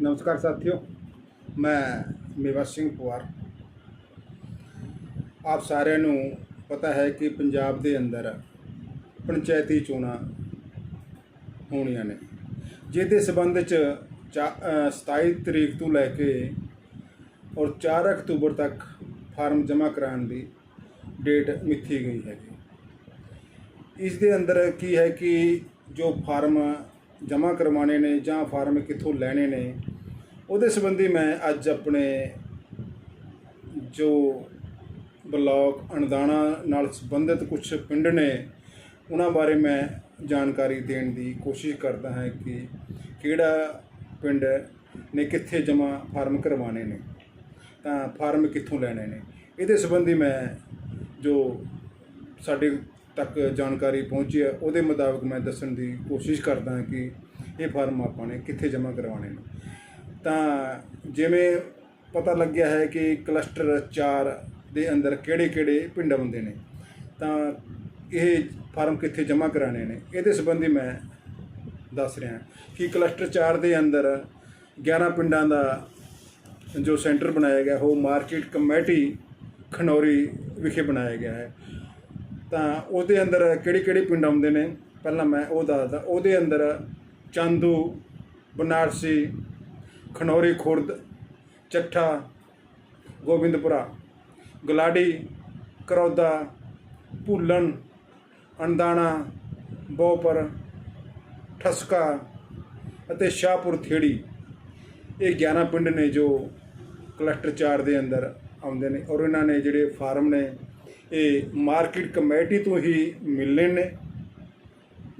ਨਮਸਕਾਰ ਸਾਥੀਓ ਮੈਂ ਮੇਵਾ ਸਿੰਘ ਪੁਆਰ। ਆਪ ਸਾਰਿਆਂ ਨੂੰ ਪਤਾ ਹੈ ਕਿ ਪੰਜਾਬ ਦੇ ਅੰਦਰ ਪੰਚਾਇਤੀ ਚੋਣਾਂ ਹੋਣੀਆਂ ਨੇ। ਜਿਹਦੇ ਸਬੰਧ ਚ ਚਾ- ਅ, 27 ਤਰੀਕ ਤੋਂ ਲੈ ਕੇ ਔਰ 4 ਅਕਤੂਬਰ ਤੱਕ ਫਾਰਮ ਜਮ੍ਹਾਂ ਕਰਾਉਣ ਦੀ ਡੇਟ ਮਿੱਥੀ ਗਈ ਹੈ ਇਸ ਦੇ ਅੰਦਰ ਕੀ ਹੈ ਕਿ ਜੋ ਫਾਰਮ ਜਮ੍ਹਾਂ ਕਰਵਾਉਣੇ ਨੇ ਜਾਂ ਫਾਰਮ ਕਿੱਥੋਂ ਲੈਣੇ ਨੇ, ਉਹਦੇ ਸੰਬੰਧੀ ਮੈਂ ਅੱਜ ਆਪਣੇ ਜੋ ਬਲਾਕ ਅਣਦਾਣਾ ਨਾਲ ਸੰਬੰਧਿਤ ਕੁਝ ਪਿੰਡ ਨੇ, ਉਹਨਾਂ ਬਾਰੇ ਮੈਂ ਜਾਣਕਾਰੀ ਦੇਣ ਦੀ ਕੋਸ਼ਿਸ਼ ਕਰਦਾ ਹਾਂ ਕਿ ਕਿਹੜਾ ਪਿੰਡ ਨੇ ਕਿੱਥੇ ਜਮ੍ਹਾਂ ਫਾਰਮ ਕਰਵਾਉਣੇ ਨੇ, ਤਾਂ ਫਾਰਮ ਕਿੱਥੋਂ ਲੈਣੇ ਨੇ। ਇਹਦੇ ਸੰਬੰਧੀ ਮੈਂ ਜੋ ਸਾਡੇ ਤੱਕ ਜਾਣਕਾਰੀ ਪਹੁੰਚੀ ਹੈ, ਉਹਦੇ ਮੁਤਾਬਕ ਮੈਂ ਦੱਸਣ ਦੀ ਕੋਸ਼ਿਸ਼ ਕਰਦਾ ਕਿ ਇਹ ਫਾਰਮ ਆਪਾਂ ਨੇ ਕਿੱਥੇ ਜਮ੍ਹਾਂ ਕਰਵਾਉਣੇ ਨੇ। ਤਾਂ ਜਿਵੇਂ ਪਤਾ ਲੱਗਿਆ ਹੈ ਕਿ ਕਲਸਟਰ 4 ਦੇ ਅੰਦਰ ਕਿਹੜੇ-ਕਿਹੜੇ ਪਿੰਡ ਆਉਂਦੇ ਨੇ, ਤਾਂ ਇਹ ਫਾਰਮ ਕਿੱਥੇ ਜਮ੍ਹਾਂ ਕਰਾਣੇ ਨੇ, ਇਹਦੇ ਸੰਬੰਧੀ ਮੈਂ ਦੱਸ ਰਿਹਾ ਕਿ ਕਲਸਟਰ 4 ਦੇ ਅੰਦਰ 11 ਪਿੰਡਾਂ ਦਾ ਜੋ ਸੈਂਟਰ ਬਣਾਇਆ ਗਿਆ, ਉਹ ਮਾਰਕੀਟ ਕਮੇਟੀ ਖਨੌਰੀ ਵਿਖੇ ਬਣਾਇਆ ਗਿਆ ਹੈ। ਤਾਂ ਉਹਦੇ ਅੰਦਰ ਕਿਹੜੇ ਕਿਹੜੇ ਪਿੰਡ ਆਉਂਦੇ ਨੇ? ਪਹਿਲਾਂ ਮੈਂ ਉਹ ਦੱਸਦਾ। ਉਹਦੇ ਅੰਦਰ ਚਾਂਦੂ, ਬਨਾਰਸੀ, ਖਨੌਰੀ, ਖੁਰਦ, ਚੱਠਾ, ਗੋਬਿੰਦਪੁਰਾ, ਗਲਾਡੀ, ਕਰੌਦਾ, ਭੁੱਲਣ, ਅਣਦਾਣਾ, ਬੋਪਰ, ਠਸਕਾ ਅਤੇ ਸ਼ਾਹਪੁਰ ਥੇੜੀ। ਇਹ 11 ਪਿੰਡ ਨੇ ਜੋ ਕਲਸਟਰ 4 ਦੇ ਅੰਦਰ ਆਉਂਦੇ ਨੇ ਔਰ ਇਹਨਾਂ ਨੇ ਜਿਹੜੇ ਫਾਰਮ ਨੇ ਇਹ ਮਾਰਕੀਟ ਕਮੇਟੀ ਤੋਂ ਹੀ ਮਿਲਣੇ ਨੇ,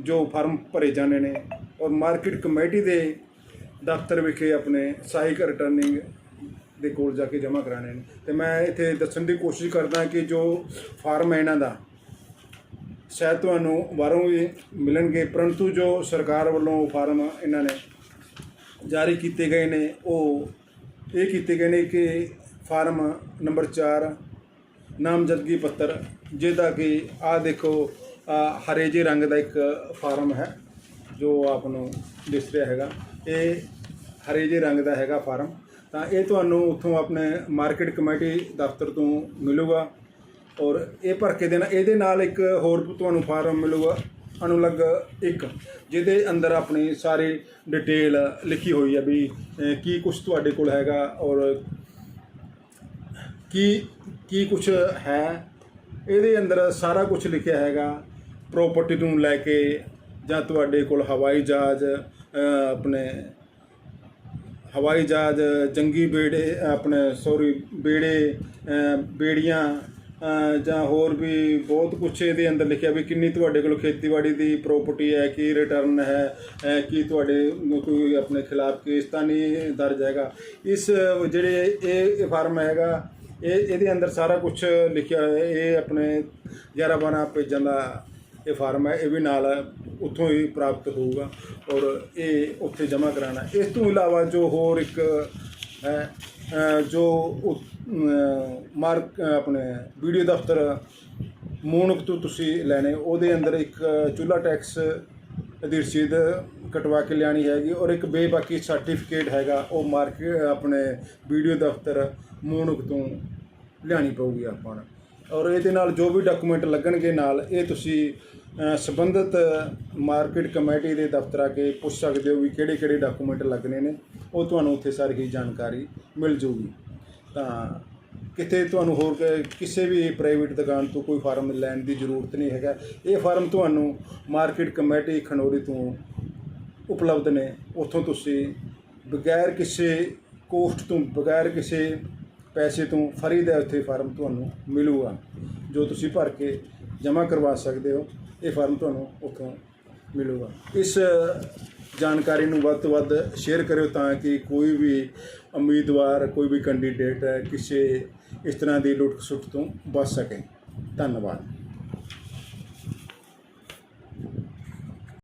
ਜੋ ਫਾਰਮ ਭਰੇ ਜਾਣੇ ਨੇ। ਔਰ ਮਾਰਕੀਟ ਕਮੇਟੀ ਦੇ ਦਫ਼ਤਰ ਵਿਖੇ ਆਪਣੇ ਸਹਾਇਕ ਰਿਟਰਨਿੰਗ ਦੇ ਕੋਲ ਜਾ ਕੇ ਜਮ੍ਹਾਂ ਕਰਾਣੇ ਨੇ। ਤੇ ਮੈਂ ਇੱਥੇ ਦੱਸਣ ਦੀ ਕੋਸ਼ਿਸ਼ ਕਰਦਾ ਕਿ ਜੋ ਫਾਰਮ ਹੈ ਇਹਨਾਂ ਦਾ, ਸ਼ਾਇਦ ਤੁਹਾਨੂੰ ਬਾਹਰੋਂ ਵੀ ਮਿਲਣਗੇ, ਪਰੰਤੂ ਜੋ ਸਰਕਾਰ ਵੱਲੋਂ ਫਾਰਮ ਇਹਨਾਂ ਨੇ ਜਾਰੀ ਕੀਤੇ ਗਏ ਨੇ, ਉਹ ਇਹ ਕੀਤੇ ਗਏ ਨੇ ਕਿ ਫਾਰਮ ਨੰਬਰ 4 ਨਾਮਜ਼ਦਗੀ ਪੱਤਰ, ਜਿਹਦਾ ਕਿ ਆ ਦੇਖੋ ਹਰੇ ਜੇ ਰੰਗ ਦਾ ਇੱਕ ਫਾਰਮ ਹੈ, ਜੋ ਆਪ ਨੂੰ ਦਿਸ ਰਿਹਾ ਹੈਗਾ। ਇਹ ਹਰੇ ਜੇ ਰੰਗ ਦਾ ਹੈਗਾ ਫਾਰਮ। ਤਾਂ ਇਹ ਤੁਹਾਨੂੰ ਉੱਥੋਂ ਆਪਣੇ ਮਾਰਕੀਟ ਕਮੇਟੀ ਦਫ਼ਤਰ ਤੋਂ ਮਿਲੂਗਾ ਔਰ ਇਹ ਭਰ ਕੇ ਦੇਣਾ ਇਹਦੇ ਨਾਲ ਇੱਕ ਹੋਰ ਤੁਹਾਨੂੰ ਫਾਰਮ ਮਿਲੂਗਾ, ਅਨੁਲੱਗ ਇੱਕ, ਜਿਹਦੇ ਅੰਦਰ ਆਪਣੀ ਸਾਰੀ ਡਿਟੇਲ ਲਿਖੀ ਹੋਈ ਹੈ ਵੀ ਕੀ ਕੁਝ ਤੁਹਾਡੇ ਕੋਲ ਹੈਗਾ ਔਰ ਕੀ ਕੀ ਕੁਝ ਹੈ? ਇਹਦੇ ਅੰਦਰ ਸਾਰਾ ਕੁਝ ਲਿਖਿਆ ਹੈਗਾ। ਪ੍ਰਾਪਰਟੀ ਨੂੰ ਲੈ ਕੇ ਜਾਂ ਤੁਹਾਡੇ ਕੋਲ ਹਵਾਈ ਜਹਾਜ਼ ਆਪਣੇ ਹਵਾਈ ਜਹਾਜ਼, ਜੰਗੀ ਬੇੜੇ, ਆਪਣੇ ਸੌਰੀ ਬੇੜੇ ਬੇੜੀਆਂ ਜਾਂ ਹੋਰ ਵੀ ਬਹੁਤ ਕੁਝ ਇਹਦੇ ਅੰਦਰ ਲਿਖਿਆ ਵੀ ਕਿੰਨੀ ਤੁਹਾਡੇ ਕੋਲ ਖੇਤੀਬਾੜੀ ਦੀ ਪ੍ਰਾਪਰਟੀ ਹੈ, ਕੀ ਰਿਟਰਨ ਹੈ ਕੀ ਤੁਹਾਡੇ ਨੂੰ ਕੋਈ ਆਪਣੇ ਖਿਲਾਫ ਕੇਸ ਤਾਂ ਨਹੀਂ ਦਰਜ ਹੈਗਾ। ਇਸ, ਜਿਹੜੇ ਇਹ ਫਾਰਮ ਹੈਗਾ ਇਹ ਇਹਦੇ ਅੰਦਰ ਸਾਰਾ ਕੁਝ ਲਿਖਿਆ ਹੋਇਆ ਹੈ। ਇਹ ਆਪਣੇ 11 12 ਪੇਜਾਂ ਦਾ ਇਹ ਫਾਰਮ ਹੈ। ਇਹ ਵੀ ਨਾਲ ਉੱਥੋਂ ਹੀ ਪ੍ਰਾਪਤ ਹੋਊਗਾ ਔਰ ਇਹ ਉੱਥੇ ਜਮ੍ਹਾਂ ਕਰਾਉਣਾ ਇਸ ਤੋਂ ਇਲਾਵਾ ਜੋ ਹੋਰ ਇੱਕ ਹੈ ਜੋ ਉ- ਅ, ਮਾਰਕ ਅ, ਆਪਣੇ ਵੀਡੀਓ ਦਫ਼ਤਰ ਮੂਨਕ ਤੋਂ ਤੁਸੀਂ ਲੈਣੇ ਉਹਦੇ ਅੰਦਰ ਇੱਕ ਚੁੱਲਾ ਟੈਕਸ ਦੀ ਰਸੀਦ ਕਟਵਾ ਕੇ ਲਿਆਣੀ ਹੈਗੀ ਔਰ ਇੱਕ ਬੇਬਾਕੀ ਸਰਟੀਫਿਕੇਟ ਹੈਗਾ। ਉਹ ਮਾਰਕ ਆਪਣੇ ਵੀਡੀਓ ਦਫ਼ਤਰ ਮੋਨਕ ਤੋਂ ਲਿਆਣੀ ਪਊਗੀ ਆਪਾਂ ਨੂੰ। ਔਰ ਇਹਦੇ ਨਾਲ ਜੋ ਵੀ ਡਾਕੂਮੈਂਟ ਲੱਗਣਗੇ ਨਾਲ ਇਹ ਤੁਸੀਂ ਅ, ਸੰਬੰਧਿਤ ਮਾਰਕੀਟ ਕਮੇਟੀ ਦੇ ਦਫ਼ਤਰ ਆ ਕੇ ਪੁੱਛ ਸਕਦੇ ਹੋ ਵੀ ਕਿਹੜੇ ਕਿਹੜੇ ਡਾਕੂਮੈਂਟ ਲੱਗਣੇ ਨੇ। ਉਹ ਤੁਹਾਨੂੰ ਉੱਥੇ ਸਾਰੀ ਜਾਣਕਾਰੀ ਮਿਲ ਜੂਗੀ। ਤਾਂ ਕਿਤੇ ਤੁਹਾਨੂੰ ਹੋਰ ਕਿਸੇ ਵੀ ਪ੍ਰਾਈਵੇਟ ਦੁਕਾਨ ਤੋਂ ਕੋਈ ਫਾਰਮ ਲੈਣ ਦੀ ਜ਼ਰੂਰਤ ਨਹੀਂ ਹੈਗਾ। ਇਹ ਫਾਰਮ ਤੁਹਾਨੂੰ ਮਾਰਕੀਟ ਕਮੇਟੀ ਖਨੋਰੀ ਤੋਂ ਉਪਲਬਧ ਨੇ। ਉੱਥੋਂ ਤੁਸੀਂ ਬਗੈਰ ਕਿਸੇ ਕੋਸਟ ਤੋਂ ਬਗੈਰ ਕਿਸੇ ਪੈਸੇ ਤੋਂ ਫਰੀ ਦਾ ਉੱਥੇ ਫਾਰਮ ਤੁਹਾਨੂੰ ਮਿਲੂਗਾ। ਜੋ ਤੁਸੀਂ ਭਰ ਕੇ ਜਮ੍ਹਾਂ ਕਰਵਾ ਸਕਦੇ ਹੋ, ਇਹ ਫਾਰਮ ਤੁਹਾਨੂੰ ਉੱਥੋਂ ਮਿਲੂਗਾ। ਇਸ ਜਾਣਕਾਰੀ ਨੂੰ ਵੱਧ ਤੋਂ ਵੱਧ ਸ਼ੇਅਰ ਕਰਿਓ ਤਾਂ ਕਿ ਕੋਈ ਵੀ ਉਮੀਦਵਾਰ, ਕੋਈ ਵੀ ਕੈਂਡੀਡੇਟ ਹੈ, ਕਿਸੇ ਇਸ ਤਰ੍ਹਾਂ ਦੀ ਲੁੱਟ ਖਸੁੱਟ ਤੋਂ ਬਚ ਸਕੇ। ਧੰਨਵਾਦ।